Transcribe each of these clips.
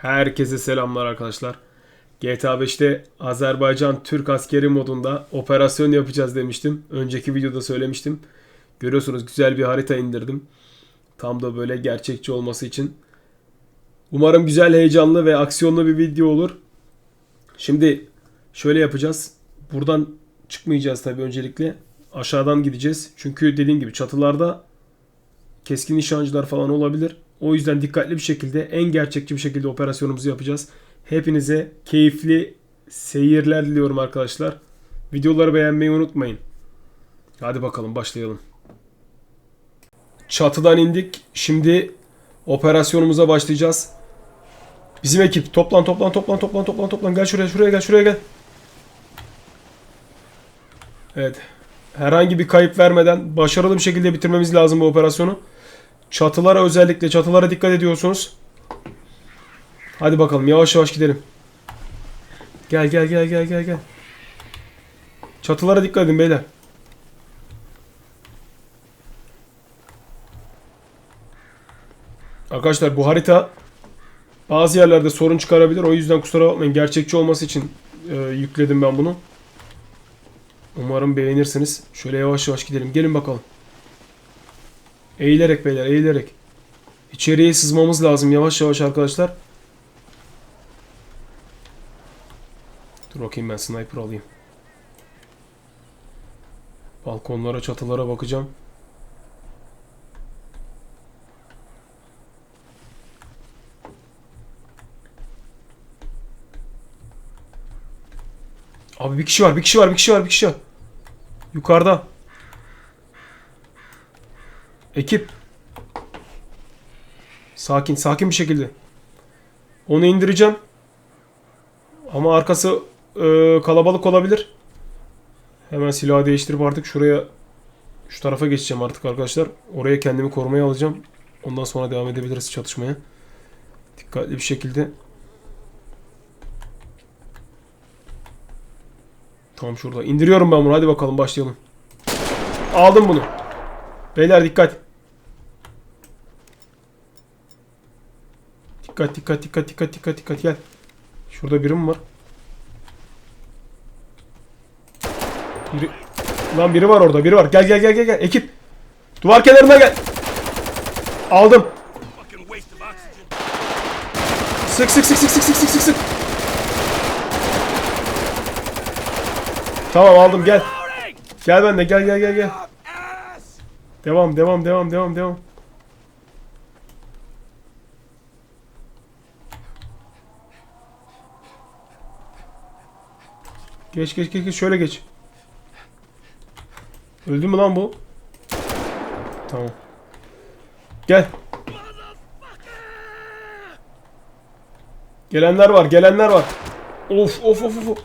Herkese selamlar arkadaşlar. GTA 5'te Azerbaycan Türk askeri modunda operasyon yapacağız demiştim. Önceki videoda söylemiştim. Görüyorsunuz güzel bir harita indirdim. Tam da böyle gerçekçi olması için. Umarım güzel, heyecanlı ve aksiyonlu bir video olur. Şimdi şöyle yapacağız. Buradan çıkmayacağız tabii öncelikle. Aşağıdan gideceğiz. Çünkü dediğim gibi çatılarda keskin nişancılar falan olabilir. O yüzden dikkatli bir şekilde en gerçekçi bir şekilde operasyonumuzu yapacağız. Hepinize keyifli seyirler diliyorum arkadaşlar. Videoları beğenmeyi unutmayın. Hadi bakalım başlayalım. Çatıdan indik. Şimdi operasyonumuza başlayacağız. Bizim ekip toplan toplan toplan toplan toplan toplan gel şuraya şuraya gel şuraya gel. Evet. Herhangi bir kayıp vermeden başarılı bir şekilde bitirmemiz lazım bu operasyonu. Çatılara özellikle çatılara dikkat ediyorsunuz. Hadi bakalım yavaş yavaş gidelim. Gel gel gel gel gel gel. Çatılara dikkat edin beyler. Arkadaşlar bu harita bazı yerlerde sorun çıkarabilir. O yüzden kusura bakmayın. Gerçekçi olması için e, yükledim ben bunu. Umarım beğenirsiniz. Şöyle yavaş yavaş gidelim. Gelin bakalım. Eğilerek beyler eğilerek. İçeriye sızmamız lazım yavaş yavaş arkadaşlar. Dur bakayım ben sniper alayım. Balkonlara çatılara bakacağım. Abi bir kişi var bir kişi var bir kişi var bir kişi var. Yukarıda. Ekip. Sakin, sakin bir şekilde. Onu indireceğim. Ama arkası e, kalabalık olabilir. Hemen silahı değiştirip artık şuraya şu tarafa geçeceğim artık arkadaşlar. Oraya kendimi korumaya alacağım. Ondan sonra devam edebiliriz çatışmaya. Dikkatli bir şekilde. Tam şurada. İndiriyorum ben bunu. Hadi bakalım başlayalım. Aldım bunu. Beyler dikkat. Dikkat dikkat dikkat dikkat dikkat dikkat gel. Şurada birim var. Biri... Lan biri var orada biri var. Gel gel gel gel gel. Ekip. Duvar kenarına gel. Aldım. Sık sık sık sık sık sık sık sık sık. Tamam aldım gel. Gel ben de gel gel gel gel. Devam devam devam devam devam. Geç geç geç geç şöyle geç. Öldü mü lan bu? Tamam. Gel. Gelenler var, gelenler var. Of of of of.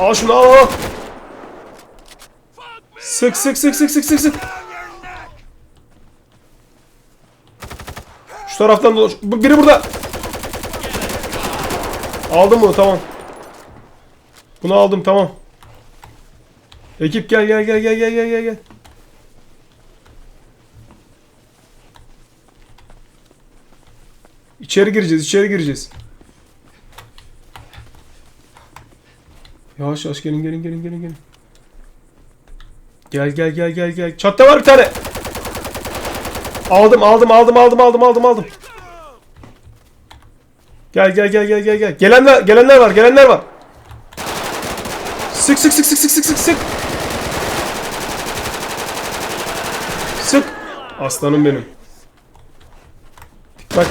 Al şunu al al. Sık sık sık sık sık sık sık. Şu taraftan dolaş. Biri burada. Aldım bunu tamam. Bunu aldım tamam. Ekip gel gel gel gel gel gel gel gel. İçeri gireceğiz, içeri gireceğiz. Yavaş yavaş gelin gelin gelin gelin gelin. Gel gel gel gel gel. Çatta var bir tane. Aldım aldım aldım aldım aldım aldım aldım. Gel gel gel gel gel gel. Gelenler gelenler var gelenler var. Sık sık sık sık sık sık sık sık. Sık. Aslanım benim. Dikkat.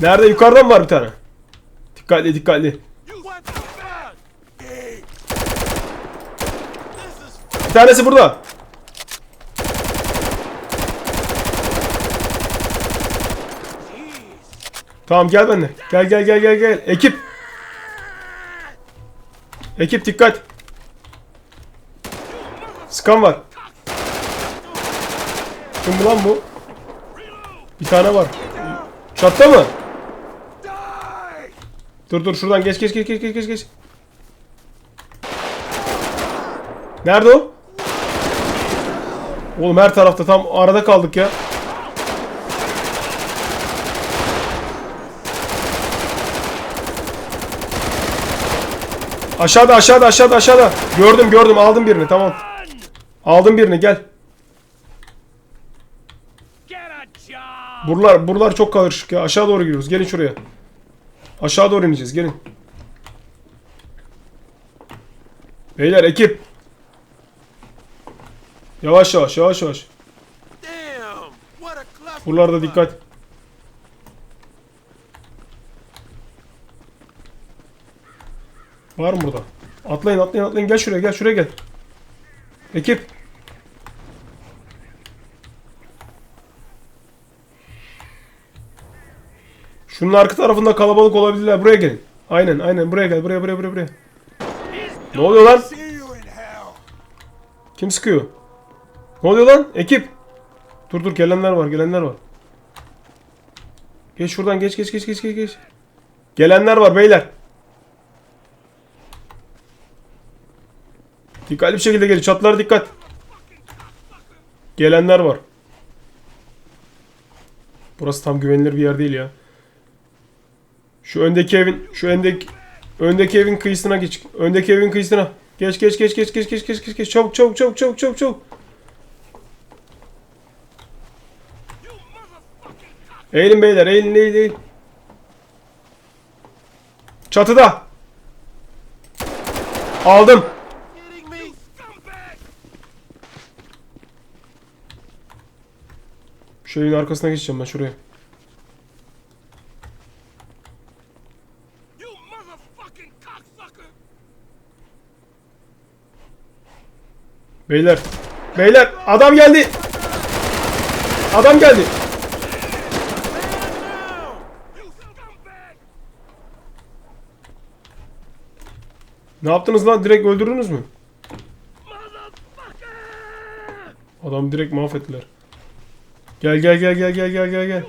Nerede? Yukarıdan var bir tane. Dikkatli dikkatli. Bir tanesi burada. Tamam gel benimle. Gel gel gel gel gel. Ekip. Ekip dikkat. Skan var. Kim lan bu? Bir tane var. Çatta mı? Dur dur şuradan geç geç geç geç geç geç. Nerede o? Oğlum her tarafta tam arada kaldık ya. Aşağıda aşağıda aşağıda aşağıda. Gördüm gördüm aldım birini tamam. Aldım birini gel. Buralar buralar çok karışık ya. Aşağı doğru gidiyoruz. Gelin şuraya. Aşağı doğru ineceğiz. Gelin. Beyler ekip. Yavaş yavaş yavaş yavaş. Buralarda dikkat. Var mı burada? Atlayın atlayın atlayın. Gel şuraya gel şuraya gel. Ekip. Şunun arka tarafında kalabalık olabilirler. Buraya gelin. Aynen aynen buraya gel. Buraya buraya buraya buraya. Ne oluyor lan? Kim sıkıyor? Ne oluyor lan? Ekip. Dur dur gelenler var gelenler var. Geç şuradan geç geç geç geç geç. Gelenler var beyler. Dikkatli bir şekilde gelin. Çatlara dikkat. Gelenler var. Burası tam güvenilir bir yer değil ya. Şu öndeki evin şu öndeki öndeki evin kıyısına geç. Öndeki evin kıyısına. Geç geç geç geç geç geç geç geç geç çabuk çabuk çabuk çabuk çabuk çabuk. Eğilin beyler eğilin eğilin eğilin. Çatıda. Aldım. Şu evin arkasına geçeceğim ben şuraya. Beyler. Beyler adam geldi. Adam geldi. Ne yaptınız lan? Direkt öldürdünüz mü? Adam direkt mahvettiler. Gel gel gel gel gel gel gel gel.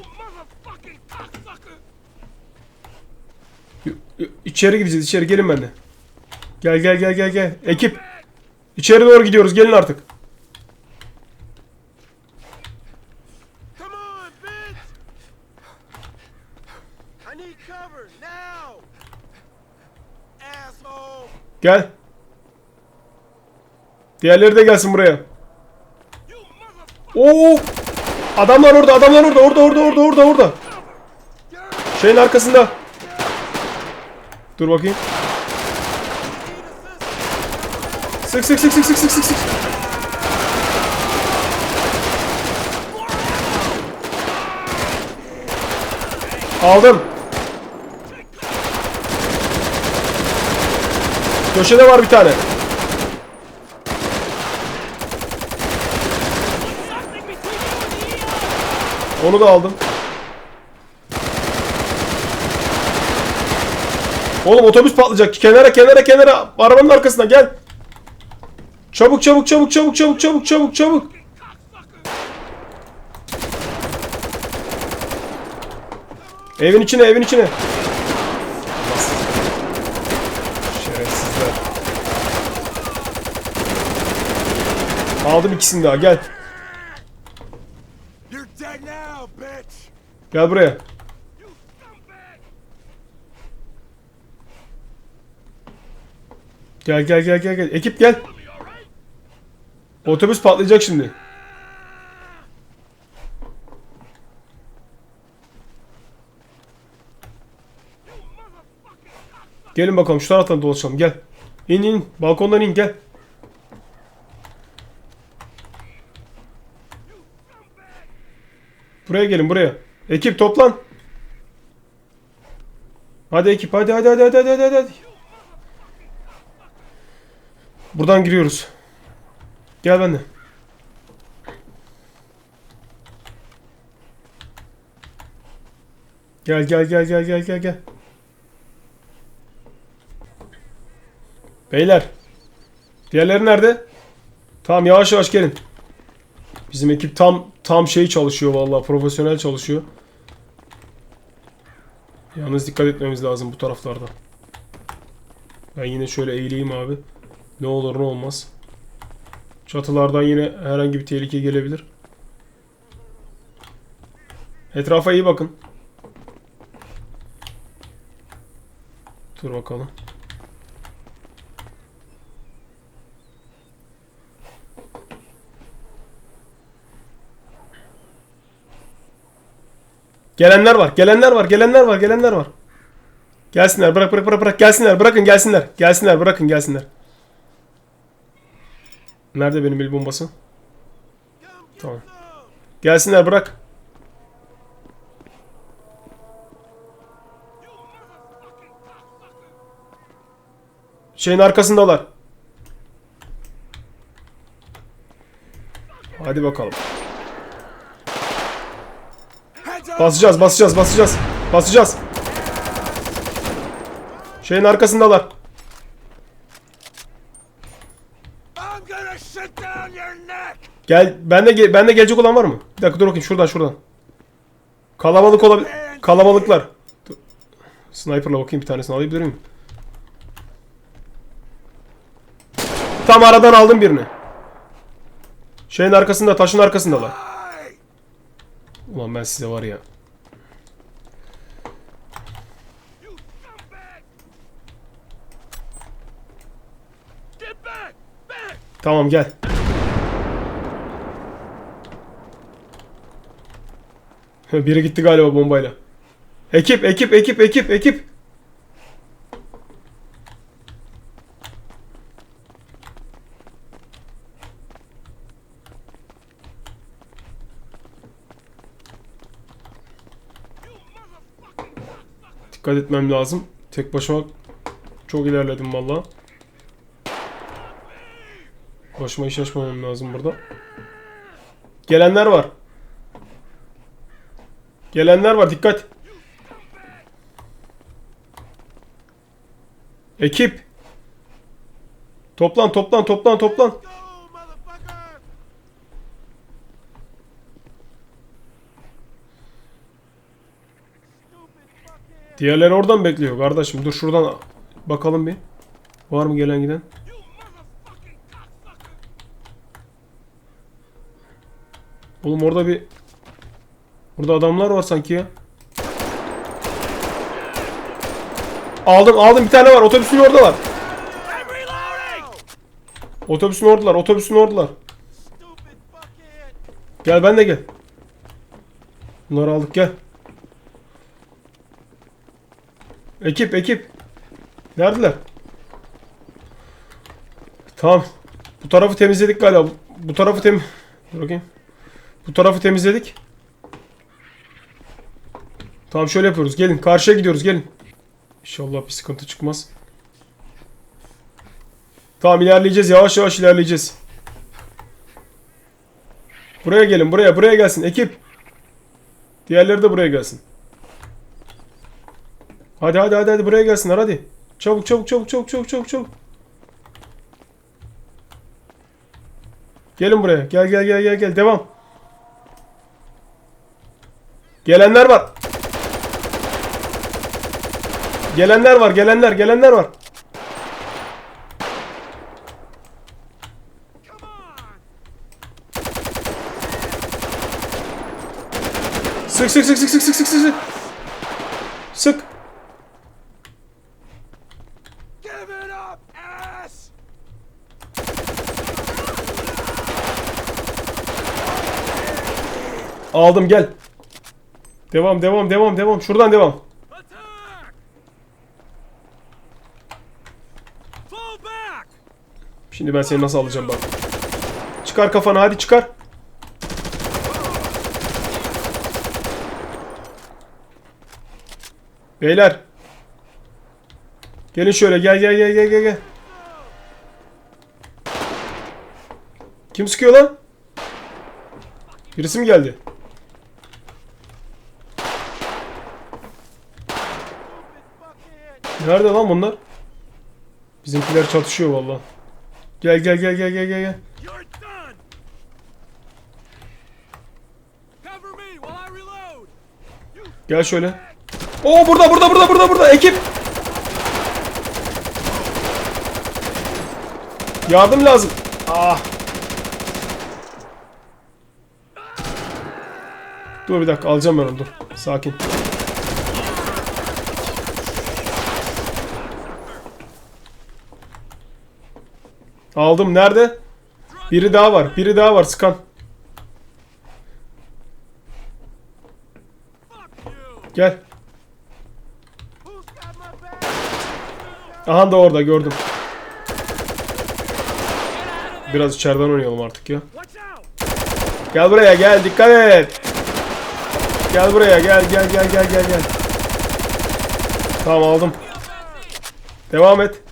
İçeri gideceğiz içeri gelin benimle. Gel gel gel gel gel. Ekip. İçeri doğru gidiyoruz gelin artık. Gel. Diğerleri de gelsin buraya. Oo! Adamlar orada, adamlar orada, orada, orada, orada, orada, orada. Şeyin arkasında. Dur bakayım. Sık sık sık sık sık sık sık sık. Aldım. Köşede var bir tane. Onu da aldım. Oğlum otobüs patlayacak. Kenara kenara kenara. Arabanın arkasına gel. Çabuk çabuk çabuk çabuk çabuk çabuk çabuk çabuk. Evin içine evin içine. Şerefsizler. Aldım ikisini daha gel. Gel buraya. Gel gel gel gel gel. Ekip gel. Otobüs patlayacak şimdi. Gelin bakalım şu taraftan dolaşalım gel. İn in balkondan in gel. Buraya gelin buraya. Ekip toplan. Hadi ekip hadi hadi hadi hadi hadi hadi. hadi. Buradan giriyoruz. Gel benimle. Gel gel gel gel gel gel gel. Beyler. Diğerleri nerede? Tamam yavaş yavaş gelin. Bizim ekip tam tam şey çalışıyor vallahi profesyonel çalışıyor. Yalnız dikkat etmemiz lazım bu taraflarda. Ben yine şöyle eğileyim abi. Ne olur ne olmaz. Çatılardan yine herhangi bir tehlike gelebilir. Etrafa iyi bakın. Dur bakalım. Gelenler var, gelenler var, gelenler var, gelenler var. Gelsinler, bırak bırak bırak bırak gelsinler, bırakın gelsinler. Gelsinler, bırakın gelsinler. Nerede benim el bombası? Tamam. Gelsinler bırak. Şeyin arkasındalar. Hadi bakalım. Basacağız, basacağız, basacağız. Basacağız. Şeyin arkasındalar. Gel, bende ge- bende gelecek olan var mı? Bir dakika dur bakayım şuradan şuradan. Kalabalık olabilir. Kalabalıklar. Dur. Sniper'la bakayım bir tanesini alabilir miyim? Tam aradan aldım birini. Şeyin arkasında, taşın arkasındalar. Ulan ben size var ya. Tamam gel. Biri gitti galiba bombayla. Ekip, ekip, ekip, ekip, ekip. Dikkat etmem lazım. Tek başıma çok ilerledim vallahi. Başıma iş açmamam lazım burada. Gelenler var. Gelenler var dikkat. Ekip. Toplan toplan toplan toplan. Diğerleri oradan bekliyor kardeşim. Dur şuradan bakalım bir. Var mı gelen giden? Oğlum orada bir... Burada adamlar var sanki ya. Aldım aldım bir tane var. Otobüsün oradalar. Otobüsün oradalar. Otobüsün oradalar. Gel ben de gel. Bunları aldık gel. Ekip ekip. Neredeler? Tamam. Bu tarafı temizledik galiba. Bu, tarafı tem... Dur bakayım. Bu tarafı temizledik. Tamam şöyle yapıyoruz. Gelin karşıya gidiyoruz gelin. İnşallah bir sıkıntı çıkmaz. Tamam ilerleyeceğiz. Yavaş yavaş ilerleyeceğiz. Buraya gelin buraya buraya gelsin ekip. Diğerleri de buraya gelsin. Hadi hadi hadi hadi buraya gelsinler hadi. Çabuk çabuk çabuk çabuk çabuk çabuk çabuk. Gelin buraya. Gel gel gel gel gel. Devam. Gelenler var. Gelenler var, gelenler, gelenler var. Sık sık sık sık sık sık sık sık. Aldım gel. Devam devam devam devam. Şuradan devam. Şimdi ben seni nasıl alacağım bak. Çıkar kafanı hadi çıkar. Beyler. Gelin şöyle gel gel gel gel gel. Kim sıkıyor lan? Birisi mi geldi? Nerede lan bunlar? Bizimkiler çatışıyor valla. Gel gel gel gel gel gel. Gel şöyle. Oo burada burada burada burada burada ekip. Yardım lazım. Ah. Dur bir dakika alacağım ben onu dur. Sakin. Aldım. Nerede? Biri daha var. Biri daha var. Sıkan. Gel. Aha da orada gördüm. Biraz içeriden oynayalım artık ya. Gel buraya gel dikkat et. Gel buraya gel gel gel gel gel gel. Tamam aldım. Devam et.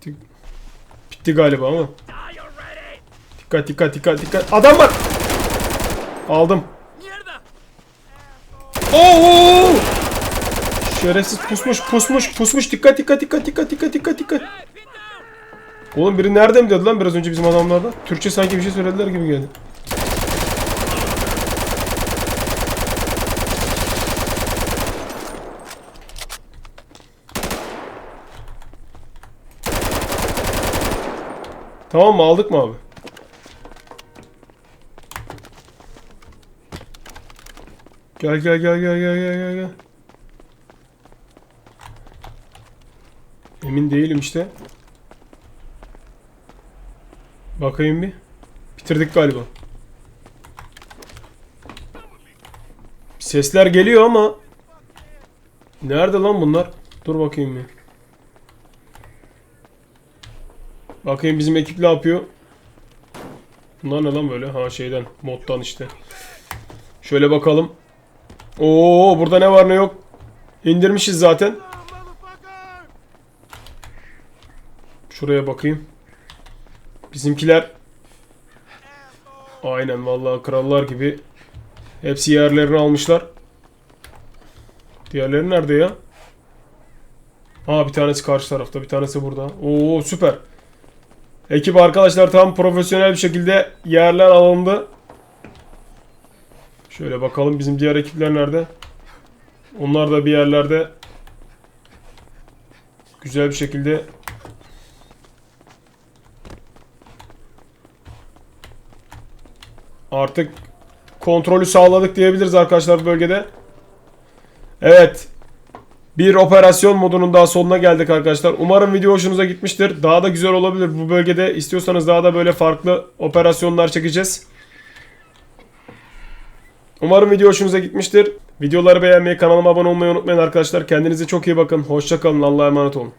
Bitti, bitti galiba ama. Dikkat dikkat dikkat dikkat. Adam var. Aldım. Oo! Şerefsiz pusmuş pusmuş pusmuş dikkat dikkat dikkat dikkat dikkat dikkat dikkat. Oğlum biri nerede mi dedi lan biraz önce bizim adamlarda? Türkçe sanki bir şey söylediler gibi geldi. Tamam mı aldık mı abi? Gel gel gel gel gel gel gel gel. Emin değilim işte. Bakayım bir. Bitirdik galiba. Sesler geliyor ama Nerede lan bunlar? Dur bakayım bir. Bakayım bizim ekip ne yapıyor? Bunlar ne lan böyle? Ha şeyden, moddan işte. Şöyle bakalım. Oo burada ne var ne yok. İndirmişiz zaten. Şuraya bakayım. Bizimkiler Aynen vallahi krallar gibi hepsi yerlerini almışlar. Diğerleri nerede ya? Ha bir tanesi karşı tarafta, bir tanesi burada. Oo süper. Ekip arkadaşlar tam profesyonel bir şekilde yerler alındı. Şöyle bakalım bizim diğer ekipler nerede? Onlar da bir yerlerde güzel bir şekilde artık kontrolü sağladık diyebiliriz arkadaşlar bölgede. Evet. Bir operasyon modunun daha sonuna geldik arkadaşlar. Umarım video hoşunuza gitmiştir. Daha da güzel olabilir bu bölgede. istiyorsanız daha da böyle farklı operasyonlar çekeceğiz. Umarım video hoşunuza gitmiştir. Videoları beğenmeyi, kanalıma abone olmayı unutmayın arkadaşlar. Kendinize çok iyi bakın. Hoşçakalın. Allah'a emanet olun.